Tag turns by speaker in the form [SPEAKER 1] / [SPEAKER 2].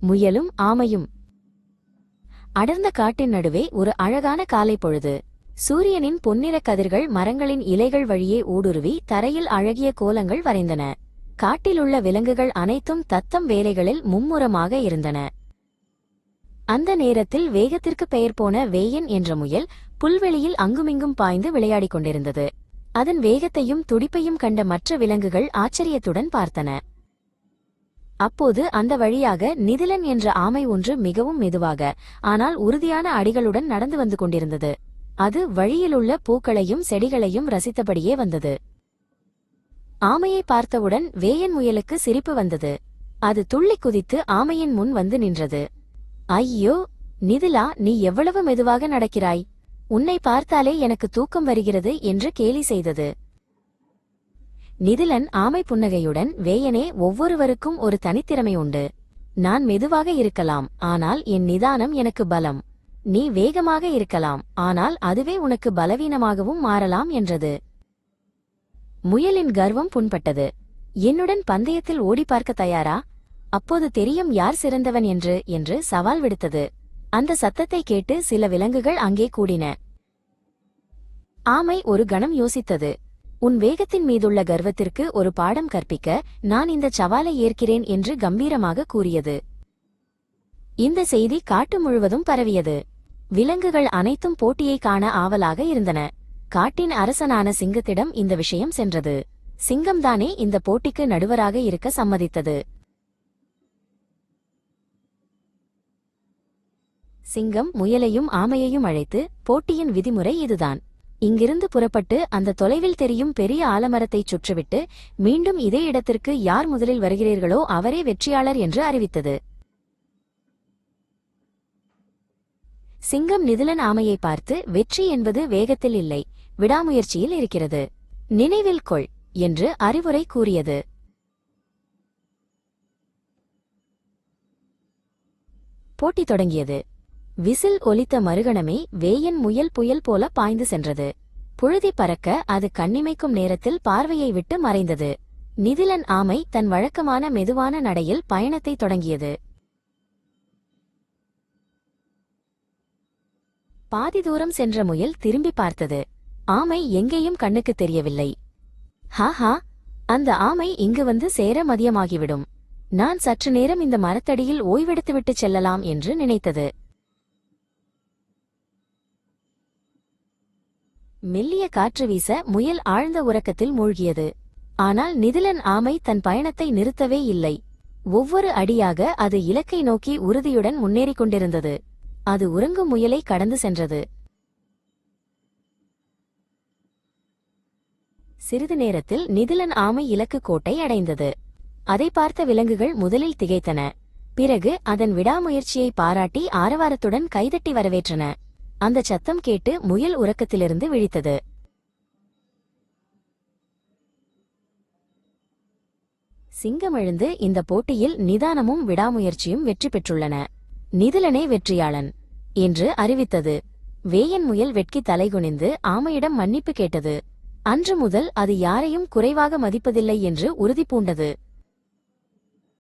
[SPEAKER 1] முயலும் ஆமையும். அடர்ந்த காட்டின் நடுவே ஒரு அழகான காலை பொழுது. சூரியனின் பொன்னிற கதிர்கள் மரங்களின் இலைகள் வழியே ஊடுருவி தரையில் அழகிய கோலங்கள் வரைந்தன. காட்டிலுள்ள விலங்குகள் அனைத்தும் தத்தம் வேலைகளில் மும்முரமாக இருந்தன. அந்த நேரத்தில் வேகத்திற்கு பெயர் போன வேயன் என்ற முயல் புல்வெளியில் அங்குமிங்கும் பாய்ந்து விளையாடிக் கொண்டிருந்தது. அதன் வேகத்தையும் துடிப்பையும் கண்ட மற்ற விலங்குகள் ஆச்சரியத்துடன் பார்த்தன. அப்போது அந்த வழியாக நிதிலன் என்ற ஆமை ஒன்று மிகவும் மெதுவாக ஆனால் உறுதியான அடிகளுடன் நடந்து வந்து கொண்டிருந்தது. அது வழியிலுள்ள பூக்களையும் செடிகளையும் ரசித்தபடியே வந்தது. ஆமையை பார்த்தவுடன் வேயன் முயலுக்கு சிரிப்பு வந்தது. அது துள்ளி குதித்து ஆமையின் முன் வந்து நின்றது. ஐயோ நிதிலா நீ எவ்வளவு மெதுவாக நடக்கிறாய்? உன்னை பார்த்தாலே எனக்கு தூக்கம் வருகிறது என்று கேலி செய்தது. நிதிலன் ஆமை புன்னகையுடன் வேயனே ஒவ்வொருவருக்கும் ஒரு தனித்திறமை உண்டு. நான் மெதுவாக இருக்கலாம் ஆனால் என் நிதானம் எனக்கு பலம். நீ வேகமாக இருக்கலாம் ஆனால் அதுவே உனக்கு பலவீனமாகவும் மாறலாம் என்றது. முயலின் கர்வம் புண்பட்டது. என்னுடன் பந்தயத்தில் ஓடி பார்க்க தயாரா? அப்போது தெரியும் யார் சிறந்தவன் என்று என்று சவால் விடுத்தது. அந்த சத்தத்தை கேட்டு சில விலங்குகள் அங்கே கூடின. ஆமை ஒரு கணம் யோசித்தது. உன் வேகத்தின் மீதுள்ள கர்வத்திற்கு ஒரு பாடம் கற்பிக்க நான் இந்த சவாலை ஏற்கிறேன் என்று கம்பீரமாக கூறியது. இந்த செய்தி காட்டு முழுவதும் பரவியது. விலங்குகள் அனைத்தும் போட்டியை காண ஆவலாக இருந்தன. காட்டின் அரசனான சிங்கத்திடம் இந்த விஷயம் சென்றது. சிங்கம்தானே இந்த போட்டிக்கு நடுவராக இருக்க சம்மதித்தது. சிங்கம் முயலையும் ஆமையையும் அழைத்து போட்டியின் விதிமுறை இதுதான். இங்கிருந்து புறப்பட்டு அந்த தொலைவில் தெரியும் பெரிய ஆலமரத்தைச் சுற்றிவிட்டு மீண்டும் இதே இடத்திற்கு யார் முதலில் வருகிறீர்களோ அவரே வெற்றியாளர் என்று அறிவித்தது. சிங்கம் நிதிலன் ஆமையை பார்த்து வெற்றி என்பது வேகத்தில் இல்லை விடாமுயற்சியில் இருக்கிறது நினைவில் கொள் என்று அறிவுரை கூறியது. போட்டி தொடங்கியது. விசில் ஒலித்த மறுகணமே வேயன் முயல் புயல் போல பாய்ந்து சென்றது. புழுதி பறக்க அது கண்ணிமைக்கும் நேரத்தில் பார்வையை விட்டு மறைந்தது. நிதிலன் ஆமை தன் வழக்கமான மெதுவான நடையில் பயணத்தை தொடங்கியது. பாதி தூரம் சென்ற முயல் திரும்பி பார்த்தது. ஆமை எங்கேயும் கண்ணுக்கு தெரியவில்லை. ஹாஹா! அந்த ஆமை இங்கு வந்து சேர மதியமாகிவிடும். நான் சற்று நேரம் இந்த மரத்தடியில் ஓய்வெடுத்துவிட்டு செல்லலாம் என்று நினைத்தது. மெல்லிய காற்று வீச முயல் ஆழ்ந்த உறக்கத்தில் மூழ்கியது. ஆனால் நிதிலன் ஆமை தன் பயணத்தை நிறுத்தவே இல்லை. ஒவ்வொரு அடியாக அது இலக்கை நோக்கி உறுதியுடன் முன்னேறிக் கொண்டிருந்தது. அது உறங்கும் முயலை கடந்து சென்றது. சிறிது நேரத்தில் நிதிலன் ஆமை இலக்கு கோட்டை அடைந்தது. அதை பார்த்த விலங்குகள் முதலில் திகைத்தன. பிறகு அதன் விடாமுயற்சியை பாராட்டி ஆரவாரத்துடன் கைதட்டி வரவேற்றன. அந்த சத்தம் கேட்டு முயல் உறக்கத்திலிருந்து விழித்தது. சிங்கம் எழுந்து இந்த போட்டியில் நிதானமும் விடாமுயற்சியும் வெற்றி பெற்றுள்ளன. நிதிலனே வெற்றியாளன் என்று அறிவித்தது. வேயன் முயல் வெட்கி தலைகுனிந்து ஆமையிடம் மன்னிப்பு கேட்டது. அன்று முதல் அது யாரையும் குறைவாக மதிப்பதில்லை என்று உறுதி பூண்டது.